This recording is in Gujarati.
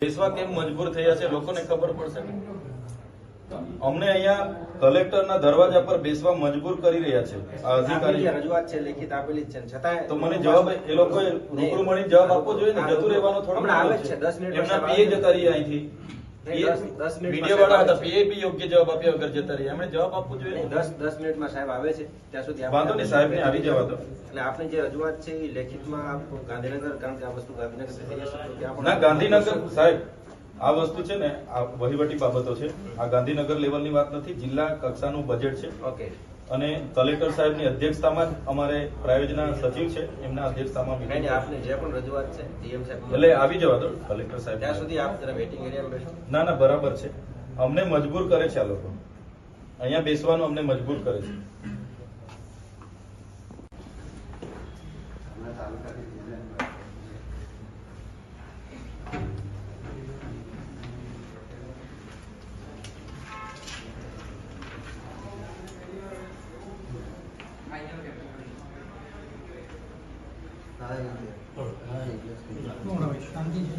બેસવા કેમ મજબૂર થયા છે લોકોને ખબર પડશે અમને અહીંયા કલેક્ટરના દરવાજા પર બેસવા મજબૂર કરી રહ્યા છે આ અધિકારી રજૂઆત છે લેખિત આપેલી છે. છતાં તો મને જવાબ એ લોકોએ રૂબરૂ મળી જવાબ આપવો જોઈએ ને? જતું રહેવાનો થોડો આવે છે, દસ મિનિટ એમના પીએ જતા રહ્યા અહીંથી. નહીં, દસ- દસ મિનિટમાં મીડિયા વાળા હતા પીએ બી યોગ્ય જવાબ આપ્યા વગર જતા રહ્યા એમણે જવાબ આપવો જોઈએ દસ દસ મિનિટમાં સાહેબ આવે છે. ત્યાં સુધી વાંધો નહીં, સાહેબને આવી જવા દો. એટલે આપની જે રજૂઆત છે એ લેખિતમાં આપ ગાંધીનગર કારણ કે આ વસ્તુ ગાંધીનગર ના સાહેબ આ વસ્તુ છે ને આ વહીવટી બાબતો છે. આ ગાંધીનગર લેવલની વાત નથી જિલ્લા કક્ષાનું બજેટ છે. ઓકે અને કલેક્ટર સાહેબની અધ્યક્ષતામાં જ અમારે પ્રાયોજના સચિવ છે એમના અધ્યક્ષતામાં meeting જે પણ રજૂઆત છે ડીએમ સાહેબ એટલે આવી જવા દો કલેક્ટર સાહેબ. ત્યાં સુધી આપ જરા વેટિંગ એરિયામાં બેસો. ના ના બરાબર છે. અમને મજબૂર કરે છે આ લોકો. અહીંયા બેસવાનું અમને મજબૂર કરે છે. શું શાંતિ છે?